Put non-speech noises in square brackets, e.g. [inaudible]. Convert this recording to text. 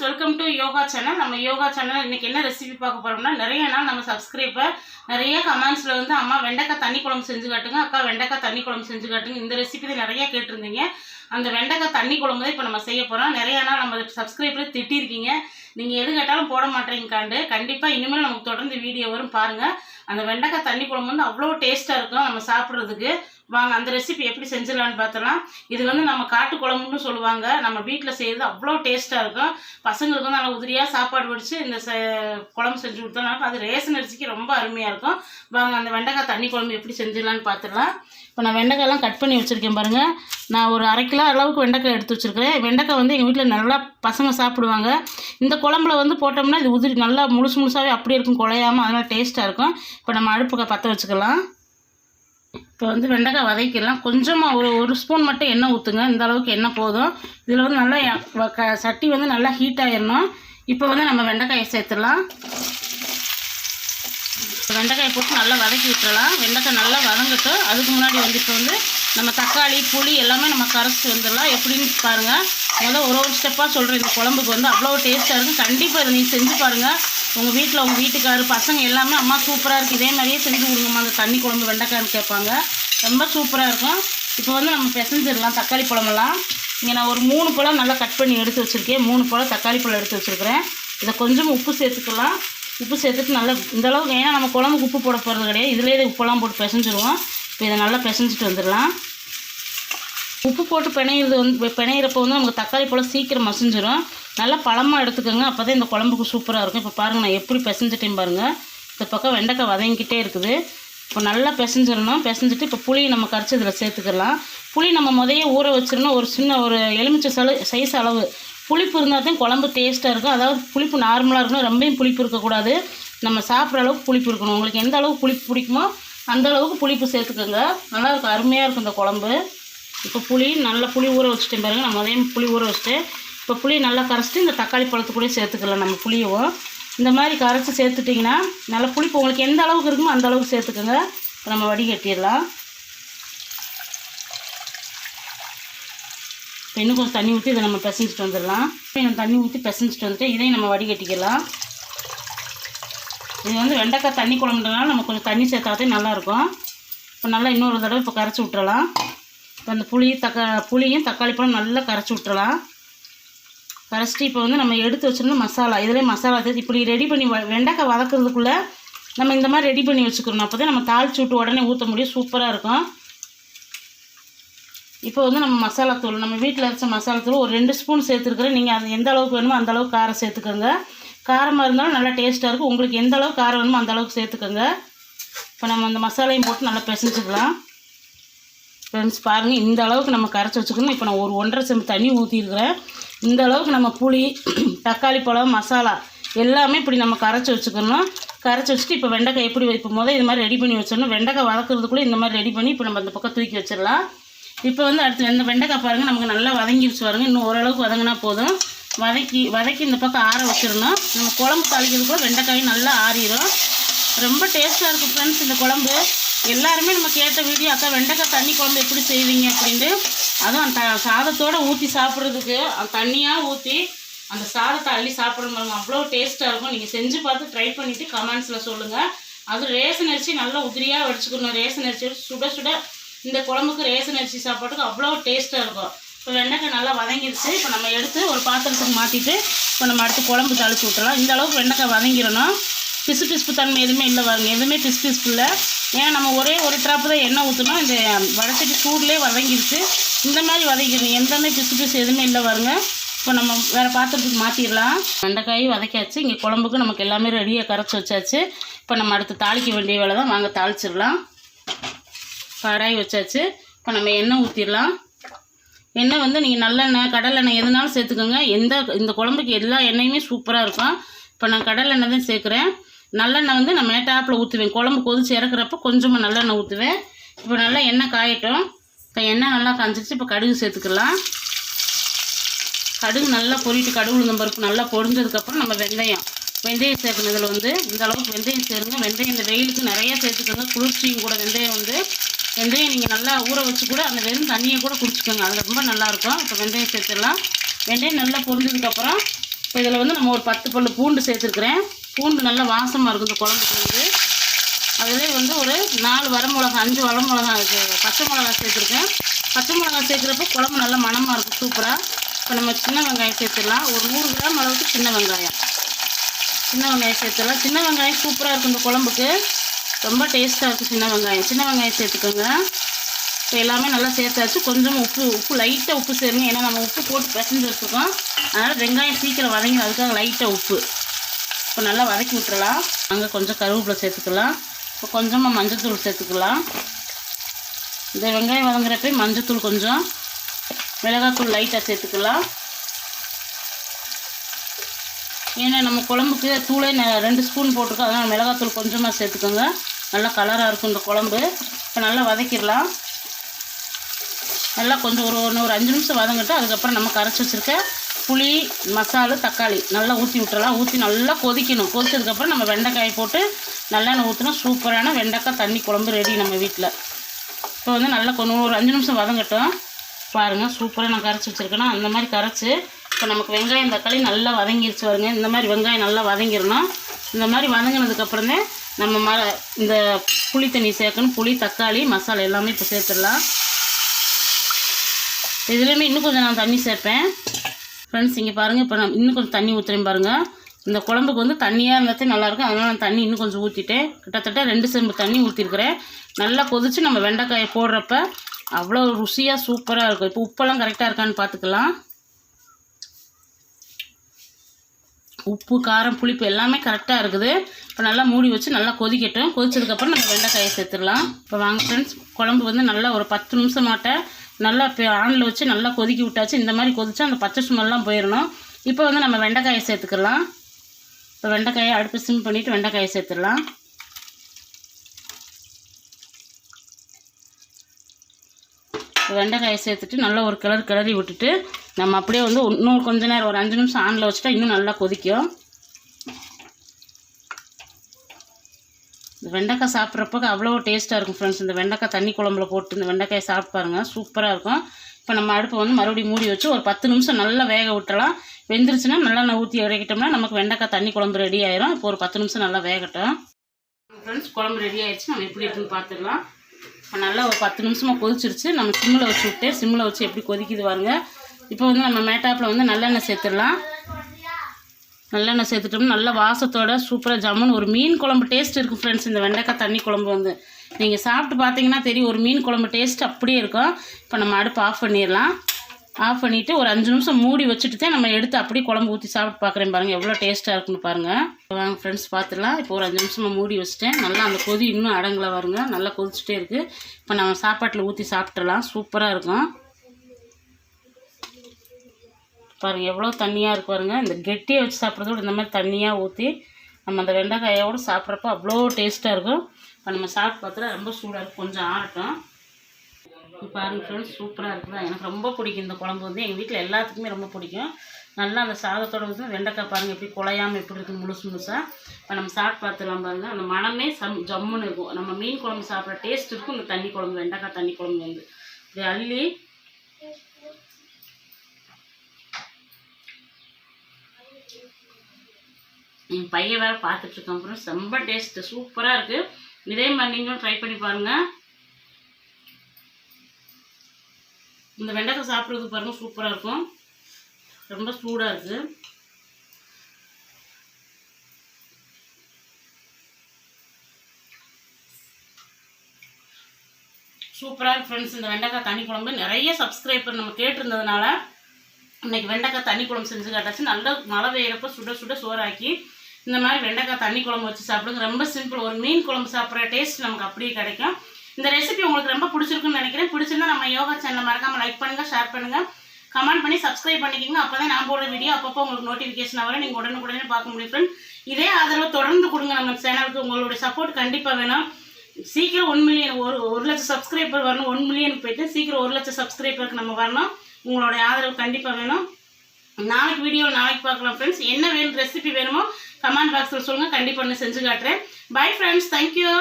Friends welcome to yoga channel நம்ம yoga channel இன்றைக்கி என்ன ரெசிபி பார்க்க போகிறோம்னா நிறைய நாள் நம்ம சப்ஸ்கிரைபர் நிறைய கமெண்ட்ஸில் வந்து அம்மா வெண்டைக்காய் தண்ணி குழம்பு செஞ்சு காட்டுங்க அக்கா வெண்டைக்காய் தண்ணி குழம்பு செஞ்சு காட்டுங்க. இந்த ரெசிபி நிறைய கேட்டிருந்தீங்க. அந்த வெண்டைக்காய் தண்ணி குழம்பு தான் இப்போ நம்ம செய்ய போகிறோம் நிறைய நாள் நம்ம சப்ஸ்கிரைபர் திட்டிருக்கீங்க. நீங்கள் எது கேட்டாலும் போட மாட்டேங்காண்டு கண்டிப்பாக இனிமேல் நமக்கு தொடர்ந்து வீடியோ வரும் பாருங்கள் அந்த வெண்டைக்காய் தண்ணி குழம்பு வந்து அவ்வளோ டேஸ்ட்டாக இருக்கும் நம்ம சாப்பிட்றதுக்கு. வாங்க அந்த ரெசிபி எப்படி செஞ்சிடலான்னு பார்த்தலாம் இது வந்து நம்ம காட்டு குழம்புன்னு சொல்லுவாங்க. நம்ம வீட்டில் செய்கிறது அவ்வளோ டேஸ்ட்டாக இருக்கும். பசங்களுக்கு வந்து நல்லா உதிரியாக சாப்பாடு வடித்து இந்த ச குழம்பு செஞ்சு கொடுத்தோம்னா அது ரேஷன் அரிசிக்கு ரொம்ப அருமையாக இருக்கும். வாங்க அந்த வெண்டைக்காய் தண்ணி குழம்பு எப்படி செஞ்சிடலான்னு பார்த்துடலாம். இப்போ நான் வெண்டைக்காய்லாம் கட் பண்ணி வச்சுருக்கேன் பாருங்கள் நான் ஒரு அரை கிலோ அளவுக்கு வெண்டைக்காய் எடுத்து வச்சுருக்கிறேன். வெண்டைக்காய் வந்து எங்கள் வீட்டில் நல்லா பசங்க சாப்பிடுவாங்க. இந்த குழம்புல வந்து போட்டோம்னா இது உதிரி நல்லா முழுசு முழுசாகவே அப்படியே இருக்கும் குழையாமல் அதனால் டேஸ்ட்டாக இருக்கும். இப்போ நம்ம அடுப்புக்கு பற்ற வச்சுக்கலாம். இப்போ வந்து வெண்டைக்காய் வதக்கிடலாம். கொஞ்சமாக ஒரு ஒரு ஸ்பூன் மட்டும் எண்ணெய் ஊற்றுங்க இந்த அளவுக்கு எண்ணெய் போதும். இதில் வந்து நல்லா க சட்டி வந்து நல்லா ஹீட் ஆயிடணும். இப்போ வந்து நம்ம வெண்டைக்காயை சேர்த்துடலாம். வெண்டைக்காயை போட்டு நல்லா வதக்கி விட்டுறலாம் வெண்டைக்காய் நல்லா வதங்கட்டும். அதுக்கு முன்னாடி வந்து இப்போ வந்து நம்ம தக்காளி புளி எல்லாமே நம்ம கரைச்சிட்டு வந்துடலாம். எப்படின்னு பாருங்கள் முதல்ல ஒரு ஒரு ஸ்டெப்பாக சொல்கிறேன் இந்த குழம்புக்கு வந்து அவ்வளோ டேஸ்ட்டாக இருக்கும் கண்டிப்பாக இதை நீங்கள் செஞ்சு பாருங்கள் உங்கள் வீட்டில் உங்கள் வீட்டுக்காரு பசங்க எல்லாமே அம்மா சூப்பராக இருக்குது இதே மாதிரியே செஞ்சு கொடுங்கம்மா. அந்த தண்ணி குழம்பு வெண்டைக்காய்னு கேட்பாங்க. ரொம்ப சூப்பராக இருக்கும். இப்போ வந்து நம்ம பிசைஞ்சிடலாம். தக்காளி பழமெல்லாம். இங்கே நான் ஒரு மூணு பழம் நல்லா கட் பண்ணி எடுத்து வச்சுருக்கேன். மூணு பழம் தக்காளி பழம் எடுத்து வச்சுருக்கிறேன். இதை கொஞ்சம் உப்பு சேர்த்துக்கலாம். உப்பு சேர்த்துட்டு நல்லா இந்த அளவுக்கு ஏன்னா நம்ம குழம்புக்கு உப்பு போட போகிறது கிடையாது. இதுலேயே உப்பெல்லாம் போட்டு பிசைஞ்சிருவோம். இப்போ இதை நல்லா பிசைஞ்சிட்டு வந்துடலாம். உப்பு போட்டு பிணையிறது வந்து பிணையிறப்போ வந்து நமக்கு தக்காளி பழம் சீக்கிரம் மசிஞ்சிடும் நல்லா பழமாக எடுத்துக்கோங்க. அப்போ தான் இந்த குழம்புக்கு சூப்பராக இருக்கும். இப்போ பாருங்கள் நான் எப்படி பிசைஞ்சிட்டேன் பாருங்கள் இந்த பக்கம் வெண்டைக்காய் வதங்கிக்கிட்டே இருக்குது. இப்போ நல்லா பிசைஞ்சிடணும் பிசைஞ்சிட்டு இப்போ புளி நம்ம கரைச்சி இதில் சேர்த்துக்கலாம். புளி நம்ம முதைய ஊற வச்சிடணும் ஒரு சின்ன ஒரு எலுமிச்சை செலவு சைஸ் அளவு. புளிப்பு இருந்தால் தான் குழம்பு டேஸ்ட்டாக இருக்கும். அதாவது புளிப்பு நார்மலாக இருக்கணும். ரொம்பவும் புளிப்பு இருக்கக்கூடாது. நம்ம சாப்பிட்ற அளவுக்கு புளிப்பு இருக்கணும். உங்களுக்கு எந்த அளவுக்கு புளிப்பு பிடிக்குமோ அந்த அளவுக்கு புளிப்பு சேர்த்துக்கோங்க. நல்லா இருக்கும். அருமையாக இருக்கும் இந்த குழம்பு. இப்போ புளி நல்லா புளி ஊற வச்சுட்டேன் பாருங்கள் நம்ம அதையும் புளி ஊற வச்சுட்டு இப்போ புளி நல்லா கரைச்சிட்டு இந்த தக்காளி பழத்துக்குள்ளேயே சேர்த்துக்கலாம் நம்ம புளியவும். இந்த மாதிரி கரைச்சி சேர்த்துட்டிங்கன்னா நல்லா புளிப்பு உங்களுக்கு எந்த அளவுக்கு இருக்குமோ அந்த அளவுக்கு சேர்த்துக்கோங்க. இப்போ நம்ம வடிகட்டிடலாம். இப்போ இன்னும் கொஞ்சம் தண்ணி ஊற்றி இதை நம்ம பிசைஞ்சிட்டு வந்துடலாம். இன்னும் தண்ணி ஊற்றி பிசைஞ்சிட்டு வந்துட்டு இதையும் நம்ம வடிகட்டிக்கலாம். இது வந்து வெண்டைக்காய் தண்ணி குழம்புன்றனால நம்ம கொஞ்சம் தண்ணி சேர்த்தாதே நல்லாயிருக்கும். இப்போ நல்லா இன்னொரு தடவை இப்போ கரைச்சி விட்டுறலாம். இப்போ அந்த புளி தக்கா புளியும் தக்காளி பழம் நல்லா கரைச்சி விட்டுறலாம். கரைச்சிட்டு இப்போ வந்து நம்ம எடுத்து வச்சிருந்த மசாலா இதிலே மசாலா சேர்த்து இப்படி ரெடி பண்ணி வ- வெண்டைக்காய் வதக்கிறதுக்குள்ளே நம்ம இந்த மாதிரி ரெடி பண்ணி வச்சுக்கணும் அப்போ தான் நம்ம தாளிச்சு விட்டு உடனே ஊற்ற முடியும். சூப்பராக இருக்கும். இப்போ வந்து நம்ம மசாலா தூள் நம்ம வீட்டில் அரைச்ச மசாலா தூள் ஒரு ரெண்டு ஸ்பூன் சேர்த்துருக்குறேன். நீங்கள் அது எந்த அளவுக்கு வேணுமோ அந்த அளவுக்கு காரம் சேர்த்துக்கோங்க. காரமாக இருந்தாலும் நல்லா டேஸ்ட்டாக இருக்கும். உங்களுக்கு எந்த அளவுக்கு காரம் வேணுமோ அந்த அளவுக்கு சேர்த்துக்கோங்க. இப்போ நம்ம அந்த மசாலையும் போட்டு நல்லா பிசைஞ்சிக்கலாம். ஃப்ரெண்ட்ஸ் பாருங்கள் இந்த அளவுக்கு நம்ம கரைச்சி வச்சுக்கணும். இப்போ நான் ஒரு ஒன்றரை செம்பு தண்ணி ஊற்றிருக்கிறேன் இந்த அளவுக்கு நம்ம புளி [clears throat] தக்காளி பழம் மசாலா எல்லாமே இப்படி நம்ம கரைச்சி வச்சுக்கணும். கரைச்சி வச்சுட்டு இப்போ வெண்டைக்காய் எப்படி வைப்போம்? முதல் இது மாதிரி ரெடி பண்ணி வச்சிடணும். வெண்டைக்காய் வதக்குறதுக்குள்ளே இந்த மாதிரி ரெடி பண்ணி இப்போ நம்ம அந்த பக்கம் தூக்கி வச்சிடலாம். இப்போ வந்து அடுத்து இந்த வெண்டைக்காய் பாருங்கள் நமக்கு நல்லா வதங்கிருச்சு பாருங்க. இன்னும் ஓரளவுக்கு வதங்கினா போதும். வதக்கி வதக்கி இந்த பக்கம் ஆற வச்சிடணும். நம்ம குழம்பு தாளிக்கிறதுக்குள்ள வெண்டைக்காயும் நல்லா ஆறிடும் ரொம்ப டேஸ்ட்டாக இருக்கும் ஃப்ரெண்ட்ஸ் இந்த குழம்பு. எல்லாருமே நம்ம கேட்ட வீடியோ அக்கா வெண்டைக்காய் தண்ணி குழம்பு எப்படி செய்வீங்க? அப்படின்ட்டு அதுவும் அந்த சாதத்தோடு ஊற்றி சாப்பிட்றதுக்கு அந்த தண்ணியாக ஊற்றி அந்த சாதத்தை அள்ளி சாப்பிட்றது மாதிரி அவ்வளோ டேஸ்ட்டாக இருக்கும். நீங்கள் செஞ்சு பார்த்து ட்ரை பண்ணிவிட்டு கமெண்ட்ஸில் சொல்லுங்கள் அது ரேஷன் அரிசி நல்லா உதிரியாக வடிச்சுக்கணும். ரேஷன் அரிசி சுட சுட இந்த குழம்புக்கு ரேஷன் அரிசி சாப்பாட்டுக்கு அவ்வளோ டேஸ்ட்டாக இருக்கும். இப்போ வெண்டைக்காய் நல்லா வதங்கிருச்சு. இப்போ நம்ம எடுத்து ஒரு பாத்திரத்துக்கு மாற்றிட்டு இப்போ நம்ம அடுத்து குழம்பு தாளிச்சு விட்டுறலாம். இந்த அளவுக்கு வெண்டைக்காய் வதங்கிடணும். பிசு பிசுப்பு தன்மை எதுவுமே இல்லை பாருங்க. எதுவுமே பிசு பிசுப்பு இல்லை. ஏன்னா நம்ம ஒரே ஒரு ட்ராப்பு தான் எண்ணெய் ஊற்றணும் இந்த வடச்சட்டி சூட்லேயே வதங்கிடுச்சு இந்த மாதிரி வதக்கிடணும் எந்தமே பிசு பிசு எதுவுமே இல்லை வருங்க இப்போ நம்ம வேறு பாத்திரத்துக்கு மாற்றிடலாம் வெண்டைக்காய் வதக்கியாச்சு. இங்கே குழம்புக்கு நமக்கு எல்லாமே ரெடியாக கரைச்சி வச்சாச்சு. இப்போ நம்ம அடுத்து தாளிக்க வேண்டிய வேலை தான். வாங்க தாளிச்சிடலாம். கடாய் வச்சாச்சு. இப்போ நம்ம எண்ணெய் ஊற்றிடலாம் எண்ணெய் வந்து நீங்கள் நல்லெண்ணெய் கடலெண்ணெய் எதுனாலும் சேர்த்துக்கோங்க. எந்த இந்த குழம்புக்கு எல்லா எண்ணெயுமே சூப்பராக இருக்கும். இப்போ நான் கடலெண்ணெய் தான் சேர்க்குறேன். நல்லெண்ணெய் வந்து நான் மேட்டாப்பில் ஊற்றுவேன் குழம்பு கொதிச்சு இறக்குறப்ப கொஞ்சமாக நல்லெண்ணெய் ஊற்றுவேன் இப்போ நல்லா எண்ணெய் காயட்டும். இப்போ எண்ணெய் நல்லா காஞ்சிச்சு இப்போ கடுகு சேர்த்துக்கலாம். கடுகு நல்லா பொரிட்டு கடுகு உளுந்தம் பருப்பு நல்லா பொரிஞ்சதுக்கப்புறம் நம்ம வெந்தயம். வெந்தயம் சேர்க்கணும் இதில் வந்து இந்த அளவுக்கு வெந்தயம் சேருங்க. வெந்தயம் இந்த வெயிலுக்கு நிறைய சேர்த்துக்கோங்க. குளிர்ச்சியும் கூட வெந்தயம் வந்து வெந்தயம் நீங்கள் நல்லா ஊற வச்சு கூட அந்த வெறும் தண்ணியை கூட குடிச்சிக்கோங்க. அது ரொம்ப நல்லாயிருக்கும் இப்போ வெந்தயம் சேர்த்துடலாம். வெந்தயம் நல்லா பொரிஞ்சதுக்கப்புறம் இப்போ இதில் வந்து நம்ம ஒரு பத்து பல் பூண்டு சேர்த்துருக்குறேன். பூண்டு நல்லா வாசமாக இருக்கும் இந்த குழம்புக்கு வந்து. அதிலே வந்து ஒரு நாலு வரமிளகா அஞ்சு வரமிளகா இது பச்சை மிளகா சேர்த்துருக்கேன். பச்சை மிளகா சேர்க்குறப்ப குழம்பு நல்லா மணமாக இருக்கும் சூப்பராக இப்போ நம்ம சின்ன வெங்காயம் சேர்த்துடலாம். ஒரு நூறு கிராம் அளவுக்கு சின்ன வெங்காயம். சின்ன வெங்காயம் சேர்த்துடலாம். சின்ன வெங்காயம் சூப்பராக இருக்கும் இந்த குழம்புக்கு. ரொம்ப டேஸ்ட்டாக இருக்கும் சின்ன வெங்காயம். சின்ன வெங்காயம் சேர்த்துக்கோங்க. இப்போ எல்லாமே நல்லா சேர்த்தாச்சு. கொஞ்சம் உப்பு உப்பு லைட்டாக உப்பு சேருங்க. ஏன்னா நம்ம உப்பு போட்டு பிசைஞ்சு வச்சுருக்கோம். அதனால் வெங்காயம் சீக்கிரம் வதங்கி அதுக்காக லைட்டாக உப்பு. இப்போ நல்லா வதக்கி விட்டுறலாம். அங்கே கொஞ்சம் கருவேப்பிலை சேர்த்துக்கலாம். இப்போ கொஞ்சமாக மஞ்சத்தூள் சேர்த்துக்கலாம். இந்த வெங்காயம் வதங்குறப்ப மஞ்சத்தூள் கொஞ்சம் மிளகாத்தூள் லைட்டாக சேர்த்துக்கலாம். ஏன்னா நம்ம குழம்புக்கு தூளே ந- ரெண்டு ஸ்பூன் போட்டிருக்கோம். அதனால் மிளகாத்தூள் கொஞ்சமாக சேர்த்துக்கோங்க. நல்லா கலராக இருக்கும் இந்த குழம்பு. இப்போ நல்லா வதக்கிடலாம். நல்லா கொஞ்சம் ஒரு ஒன்று ஒரு அஞ்சு நிமிஷம் வதங்கிட்டு அதுக்கப்புறம் நம்ம கரைச்சி வச்சுருக்க புளி மசாலா தக்காளி நல்லா ஊற்றி விட்டுறலாம். ஊற்றி நல்லா கொதிக்கணும். கொதிச்சதுக்கப்புறம் நம்ம வெண்டைக்காய் போட்டு நல்லெண்ணெய் ஊற்றினா சூப்பரான வெண்டைக்காய் தண்ணி குழம்பு ரெடி நம்ம வீட்டில் இப்போ வந்து நல்லா கொஞ்சம் ஒரு அஞ்சு நிமிஷம் வதங்கட்டும். பாருங்கள் சூப்பராக நான் கரைச்சி வச்சுருக்கேன்னா அந்த மாதிரி கரைச்சி இப்போ நமக்கு வெங்காயம் தக்காளி நல்லா வதங்கிருச்சு பாருங்க. இந்த மாதிரி வெங்காயம் நல்லா வதங்கிடணும். இந்த மாதிரி வதங்கினதுக்கப்புறமே நம்ம ம இந்த புளி தண்ணி சேர்க்கணும். புளி தக்காளி மசாலா எல்லாமே இப்போ சேர்த்துடலாம். இதுலேயுமே இன்னும் கொஞ்சம் நான் தண்ணி சேர்ப்பேன். ஃப்ரெண்ட்ஸ் இங்கே பாருங்கள் இப்போ நான் இன்னும் கொஞ்சம் தண்ணி ஊற்றுறேன் பாருங்கள் இந்த குழம்புக்கு வந்து தண்ணியாக இருந்தாலே நல்லாயிருக்கும். அதனால் நான் தண்ணி இன்னும் கொஞ்சம் ஊற்றிட்டேன் கிட்டத்தட்ட ரெண்டு செம்பு தண்ணி ஊற்றிருக்கிறேன் நல்லா கொதித்து நம்ம வெண்டைக்காயை போடுறப்ப அவ்வளோ ருசியாக சூப்பராக இருக்கும். இப்போ உப்பெல்லாம் கரெக்டாக இருக்கான்னு பார்த்துக்கலாம் உப்பு காரம் புளிப்பு எல்லாமே கரெக்டாக இருக்குது. இப்போ நல்லா மூடி வச்சு நல்லா கொதிக்கட்டும். கொதிச்சதுக்கப்புறம் நம்ம வெண்டைக்காயை சேர்த்துடலாம். இப்போ வாங்க ஃப்ரெண்ட்ஸ் குழம்பு வந்து நல்லா ஒரு பத்து நிமிஷம் மாட்டேன் நல்லா இப்போ ஆனில் வச்சு நல்லா கொதிக்கி விட்டாச்சு. இந்த மாதிரி கொதிச்சா அந்த பச்சை சுமெல்லாம் போயிடணும் இப்போ வந்து நம்ம வெண்டைக்காயை சேர்த்துக்கலாம். இப்போ வெண்டைக்காயை அடுப்பு சிம் பண்ணிவிட்டு வெண்டைக்காயை சேர்த்துடலாம். வெண்டைக்காயை சேர்த்துட்டு நல்லா ஒரு கிளறு கிளறி விட்டுட்டு நம்ம அப்படியே வந்து இன்னும் கொஞ்ச நேரம் ஒரு அஞ்சு நிமிஷம் ஆனில் வச்சுட்டா இன்னும் நல்லா கொதிக்கும். வெண்டைக்காய் சாப்பிட்றப்ப அவ்வளோ டேஸ்ட்டாக இருக்கும் ஃப்ரெண்ட்ஸ் இந்த வெண்டைக்காய் தண்ணி குழம்புல போட்டு இந்த வெண்டைக்காயை சாப்பிட்டு சூப்பராக இருக்கும். இப்போ நம்ம அடுப்பை வந்து மறுபடியும் மூடி வச்சு ஒரு பத்து நிமிஷம் நல்லா வேக விட்டுறலாம். வெந்துருச்சுன்னா நல்லா நான் ஊற்றி இறக்கிட்டோம்னா நமக்கு வெண்டைக்காய் தண்ணி குழம்பு ரெடி ஆயிரும். இப்போ ஒரு பத்து நிமிஷம் நல்லா வேகட்டும். ஃப்ரெண்ட்ஸ் குழம்பு ரெடி ஆயிடுச்சு. நம்ம எப்படி இருக்குன்னு பார்த்துக்கலாம் இப்போ நல்லா ஒரு பத்து நிமிஷமாக கொதிச்சிருச்சு. நம்ம சிம்மில் வச்சு விட்டு சிம்மில் வச்சு எப்படி கொதிக்குது பாருங்கள் இப்போ வந்து நம்ம மேட்டாப்பில் வந்து நல்லெண்ணெய் சேர்த்துடலாம். நல்லெண்ணெய் சேர்த்துட்டோம்னா நல்ல வாசத்தோட சூப்பராக ஜம்முன்னு ஒரு மீன் குழம்பு டேஸ்ட் இருக்கும் ஃப்ரெண்ட்ஸ் இந்த வெண்டைக்காய் தண்ணி குழம்பு வந்து. நீங்கள் சாப்பிட்டு பார்த்தீங்கன்னா தெரியும் ஒரு மீன் குழம்பு டேஸ்ட் அப்படியே இருக்கும். இப்போ நம்ம அடுப்பு ஆஃப் பண்ணிடலாம். ஆஃப் பண்ணிவிட்டு ஒரு அஞ்சு நிமிஷம் மூடி வச்சுட்டு தான் நம்ம எடுத்து அப்படியே குழம்பு ஊற்றி சாப்பிட்டு பார்க்குறேன் பாருங்கள் எவ்வளோ டேஸ்ட்டாக இருக்குன்னு பாருங்கள் வாங்க ஃப்ரெண்ட்ஸ் பார்த்துடலாம் இப்போ ஒரு அஞ்சு நிமிஷமாக மூடி வச்சுட்டேன். நல்லா அந்த கொதி இன்னும் அடங்கலை வருங்க நல்லா கொதிச்சுட்டே இருக்குது இப்போ நம்ம சாப்பாட்டில் ஊற்றி சாப்பிட்றலாம் சூப்பராக இருக்கும். பாருங்கள் எவ்வளோ தண்ணியாக இருக்கு பாருங்க. இந்த கெட்டியை வச்சு சாப்பிட்றதோட இந்த மாதிரி தண்ணியாக ஊற்றி நம்ம அந்த வெண்டைக்காயோடு சாப்பிட்றப்ப அவ்வளோ டேஸ்ட்டாக இருக்கும். இப்போ நம்ம சாப்பிட்டு பார்த்தா ரொம்ப சூடாக இருக்கும் கொஞ்சம் ஆறட்டும். இப்போ பாருங்க ஃப்ரெண்ட்ஸ் சூப்பராக இருக்குதா? எனக்கு ரொம்ப பிடிக்கும் இந்த குழம்பு வந்து. எங்கள் வீட்டில் எல்லாத்துக்குமே ரொம்ப பிடிக்கும். நல்லா அந்த சாதத்தோட வந்து வெண்டைக்காய் பாருங்கள் எப்படி குழையாமல் எப்படி இருக்குது முழுசு முழுசாக இப்போ நம்ம சாப்பிட்டு பார்த்துலாம் பாருங்கள் அந்த மனமே சம் ஜம்முன்னு இருக்கும். நம்ம மீன் குழம்பு சாப்பிட்ற டேஸ்ட் இருக்கும். இந்த தண்ணி குழம்பு வெண்டைக்காய் தண்ணி குழம்பு வந்து. இப்படி அள்ளி என் பையன் வேறு பார்த்துட்ருக்கேன் அப்புறம் ரொம்ப டேஸ்ட்டு சூப்பராக இருக்குது இதே மாதிரி நீங்களும் ட்ரை பண்ணி பாருங்கள் இந்த வெண்டத்தை சாப்பிட்றது பாருங்கள் சூப்பராக இருக்கும். ரொம்ப சூடாக இருக்குது சூப்பராக இருக்குது ஃப்ரெண்ட்ஸ் இந்த வெண்டைக்காய் தண்ணி குழம்பு நிறைய சப்ஸ்கிரைபர் நம்ம கேட்டிருந்ததுனால இன்றைக்கி வெண்டைக்காய் தண்ணி குழம்பு செஞ்சு காட்டாச்சு. நல்லா மழை பெய்யறப்ப சுட சுட சோறாக்கி இந்த மாதிரி வெண்டைக்காய் தண்ணி குழம்பு வச்சு சாப்பிடுங்க. ரொம்ப சிம்பிள் ஒரு மீன் குழம்பு சாப்பிட்ற டேஸ்ட் நமக்கு அப்படியே கிடைக்கும். இந்த ரெசிபி உங்களுக்கு ரொம்ப பிடிச்சிருக்குன்னு நினைக்கிறேன். பிடிச்சிருந்தா நம்ம யோகா சேனலை மறக்காம லைக் பண்ணுங்கள் ஷேர் பண்ணுங்கள் கமெண்ட் பண்ணி சப்ஸ்கிரைப் பண்ணிக்கோங்க. அப்பதான் நான் போடுற வீடியோ அப்பப்போ உங்களுக்கு நோட்டிஃபிகேஷன் வரும். நீங்கள் உடனுக்குடனே பார்க்க முடியும் ஃப்ரெண்ட் இதே ஆதரவு தொடர்ந்து கொடுங்க நம்ம சேனலுக்கு உங்களுடைய சப்போர்ட் கண்டிப்பாக வேணும். சீக்கிரம் ஒன் மில்லியன் ஒரு ஒரு லட்சம் சப்ஸ்கிரைபர் வரணும். ஒன் மில்லியன் போயிட்டு சீக்கிரம் ஒரு லட்சம் சப்ஸ்கிரைபருக்கு நம்ம வரணும். உங்களுடைய ஆதரவு கண்டிப்பாக வேணும். நாளைக்கு வீடியோ நாளைக்கு பார்க்கலாம் ஃப்ரெண்ட்ஸ் என்ன வேணும் ரெசிபி வேணுமோ கமெண்ட் பாக்ஸில் சொல்லுங்கள் கண்டிப்பாக நான் செஞ்சு காட்டுறேன். Bye friends thank you